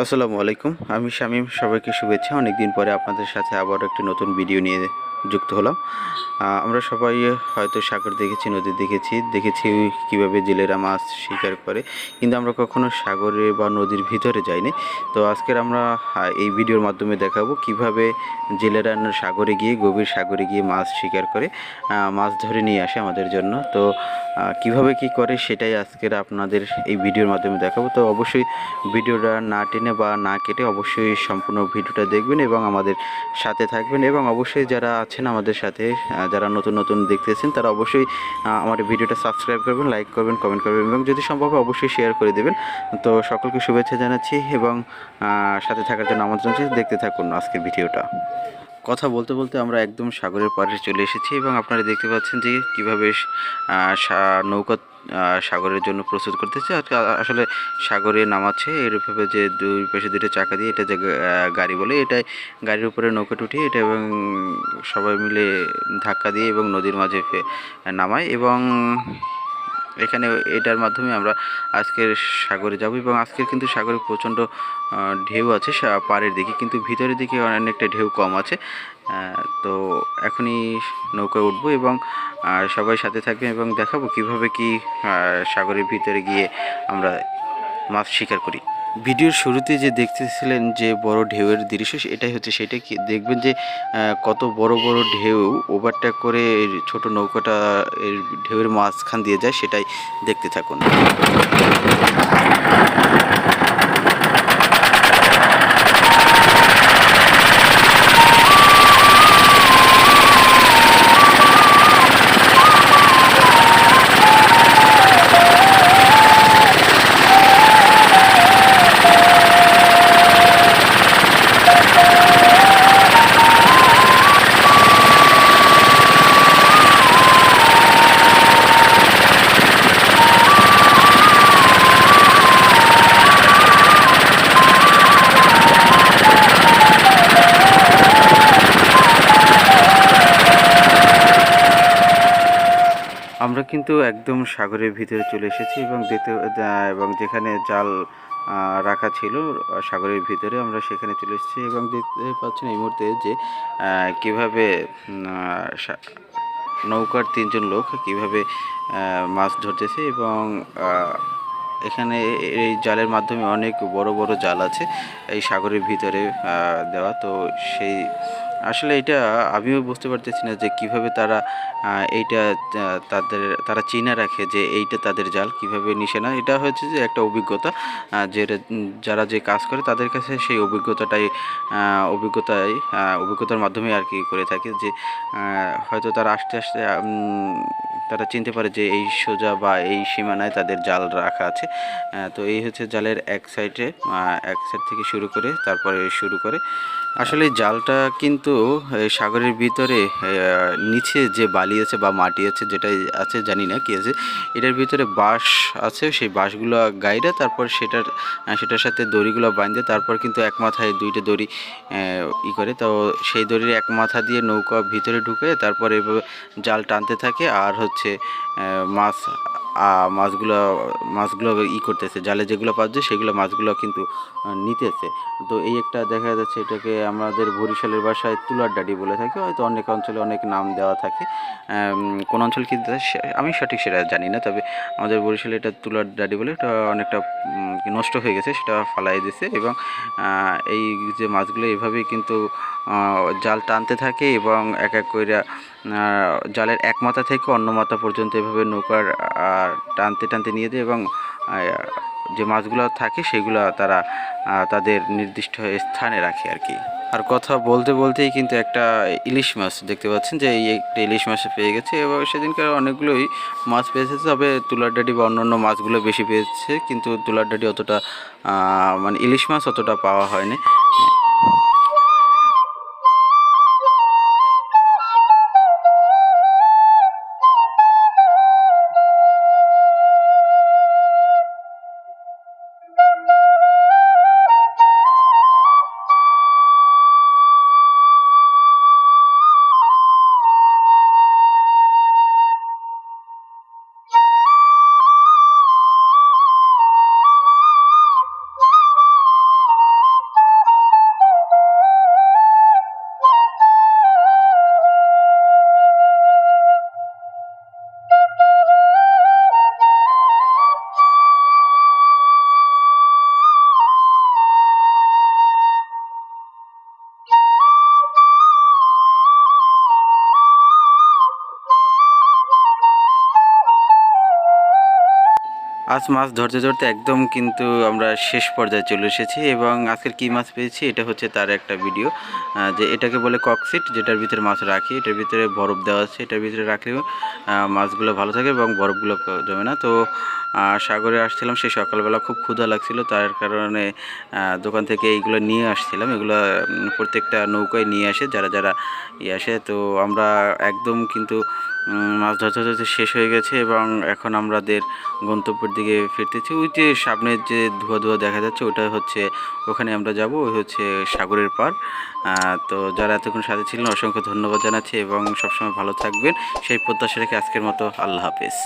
আসসালামু আলাইকুম। আমি শামীম, সবাইকে শুভেচ্ছা। অনেকদিন পরে আপনাদের সাথে আবার একটি নতুন ভিডিও নিয়ে যুক্ত হলাম। আমরা সবাই হয়তো সাগর দেখেছি, নদী দেখেছি। দেখেছি কীভাবে জেলেরা মাছ শিকার করে। কিন্তু আমরা কখনো সাগরে বা নদীর ভিতরে যাইনি। তো আজকের আমরা এই ভিডিওর মাধ্যমে দেখাবো কীভাবে জেলেরা সাগরে গিয়ে, গভীর সাগরে গিয়ে মাছ শিকার করে মাছ ধরে নিয়ে আসে আমাদের জন্য। তো কীভাবে কি করে সেটাই আজকের আপনাদের এই ভিডিওর মাধ্যমে দেখাবো। তো অবশ্যই ভিডিওটা না টেনে বা না কেটে অবশ্যই সম্পূর্ণ ভিডিওটা দেখবেন এবং আমাদের সাথে থাকবেন এবং অবশ্যই যারা আছেন আমাদের সাথে যারা নতুন নতুন দেখতেছেন, তারা অবশ্যই আমার ভিডিওটা সাবস্ক্রাইব করবেন লাইক করবেন কমেন্ট করবেন এবং যদি সম্ভব অবশ্যই শেয়ার করে দেবেন। তো সকলকে শুভেচ্ছা জানাচ্ছি এবং সাথে থাকার জন্য আমন্ত্রণ দেখতে থাকুন আজকের ভিডিওটা। কথা বলতে বলতে আমরা একদম সাগরের পাড়ে চলে এসেছি এবং আপনারা দেখতে পাচ্ছেন যে কীভাবে নৌকা সাগরের জন্য প্রস্তুত করতেছে। আসলে সাগরে নামাচ্ছে এরভাবে যে দুই পাশে দুটো চাকা দিয়ে এটা যে গাড়ি বলে এটাই গাড়ির উপরে নৌকা উঠিয়ে এটা এবং সবাই মিলে ধাক্কা দিয়ে এবং নদীর মাঝে নামায় এবং এখানে এটার মাধ্যমে আমরা আজকের সাগরে যাব এবং আজকের কিন্তু সাগরে প্রচণ্ড ঢেউ আছে পাড়ের দিকে, কিন্তু ভিতরের দিকে অনেকটা ঢেউ কম আছে। তো এখনই নৌকায় উঠবো এবং সবাই সাথে থাকবে এবং দেখাবো কীভাবে কি সাগরের ভিতরে গিয়ে আমরা মাছ শিকার করি। ভিডিওর শুরুতে যে দেখতেছিলেন যে বড় ঢেউয়ের দৃশ্য, এটাই হচ্ছে সেটা কি? দেখবেন যে কত বড় বড় ঢেউ ওভারটেক করে ছোট নৌকাটা, এর ঢেউয়ের মাঝখান দিয়ে যায়, সেটাই দেখতে থাকুন। আমরা কিন্তু একদম সাগরের ভিতরে চলে এসেছি এবং আহ, এবং যেখানে জাল রাখা ছিল সাগরের ভিতরে আমরা সেখানে চলে এসেছি এবং দেখতে পাচ্ছেন এই মুহূর্তে যে কীভাবে নৌকার তিনজন লোক কীভাবে মাছ ধরতেছে এবং এখানে এই জালের মাধ্যমে অনেক বড় বড় জাল আছে এই সাগরের ভিতরে দেওয়া। তো সেই আসলে এটা আমিও বুঝতে পারতেছি না যে কীভাবে তারা এইটা তাদের, তারা চিনে রাখে যে এইটা তাদের জাল, কীভাবে নিশে না এটা হচ্ছে যে একটা অভিজ্ঞতা যে যারা যে কাজ করে তাদের কাছে সেই অভিজ্ঞতাটাই অভিজ্ঞতাই অভিজ্ঞতার মাধ্যমে আর কি করে থাকে যে হয়তো তারা আস্তে আস্তে তারা চিনতে পারে যে এই সোজা বা এই সীমানায় তাদের জাল রাখা আছে। তো এই হচ্ছে জালের এক সাইডে এক সাইড থেকে শুরু করে তারপরে শুরু করে। আসলে জালটা কিন্তু এই সাগরের ভিতরে নিচে যে বালি আছে বা মাটি আছে যেটা আছে, জানি না কি আছে, এটার ভিতরে বাঁশ আছে। সেই বাঁশগুলো গাইডে তারপর সেটার সেটার সাথে দড়িগুলো বাঁধে। তারপর কিন্তু এক মাথায় দুইটা দড়ি ই করে। তো সেই দড়ির এক মাথা দিয়ে নৌকা ভিতরে ঢুকে তারপর এভাবে জাল টানতে থাকে। আর হচ্ছে মাছ মাছগুলো মাছগুলো ই করতেছে, জালে যেগুলো পাচ্ছে সেগুলো মাছগুলো কিন্তু নিতেছে। তো এই একটা দেখা যাচ্ছে এটাকে আমাদের বরিশালের ভাষায় তুলার ডাডি বলে থাকে, হয়তো অনেক অঞ্চলে অনেক নাম দেওয়া থাকে। কোন অঞ্চল কি দেয় সে- আমি সঠিক সেটা জানি না, তবে আমাদের বরিশালে এটা তুলার ডাডি বলে এটা অনেকটা নষ্ট হয়ে গেছে, সেটা ফালাই দিছে এবং এই যে মাছগুলো এভাবেই কিন্তু জাল টানতে থাকে এবং এক এক করে জালের এক মাথা থেকে অন্য মাথা পর্যন্ত এভাবে নৌকার টানতে টানতে নিয়ে দেয় এবং যে মাছগুলো থাকে সেগুলো তারা তাদের নির্দিষ্ট স্থানে রাখে আর কি। আর কথা বলতে বলতেই কিন্তু একটা ইলিশ মাছ দেখতে পাচ্ছেন যে এই একটা ইলিশ মাছ পেয়ে গেছে এবং সেদিনকার অনেকগুলোই মাছ পেয়েছে তবে তুলার ডাডি বা অন্যান্য মাছগুলো বেশি পেয়েছে কিন্তু তুলার ডাডি অতটা মানে ইলিশ মাছ অতটা পাওয়া হয়নি। আজ মাছ ধরতে ধরতে একদম কিন্তু আমরা শেষ পর্যায়ে চলে এসেছি এবং আজকের কী মাছ পেয়েছি এটা হচ্ছে তার একটা ভিডিও যে এটাকে বলে ককসিট যেটার ভিতরে মাছ রাখি, এটার ভিতরে বরফ দেওয়া আছে, এটার ভিতরে রাখলেও মাছগুলো ভালো থাকে এবং বরফগুলো জমে না। তো সাগরে আসছিলাম, সেই সকালবেলা খুব ক্ষুধা লাগছিল, তার কারণে দোকান থেকে এইগুলো নিয়ে আসছিলাম। এগুলো প্রত্যেকটা নৌকায় নিয়ে আসে, যারা যারা ইয়ে আসে, তো আমরা একদম কিন্তু মাছ ধরতে ধরতে শেষ হয়ে গেছে এবং এখন আমাদের গন্তব্যের দিকে ফিরতেছি। ওই যে সামনের যে ধোয়া ধোয়া দেখা যাচ্ছে, ওটা হচ্ছে ওখানে আমরা যাব, ওই হচ্ছে সাগরের পার তো যারা এতক্ষণ সাথে ছিলেন, অসংখ্য ধন্যবাদ জানাচ্ছি এবং সবসময় ভালো থাকবেন। সেই প্রত্যাশা রেখে আজকের মতো আল্লাহ হাফেজ।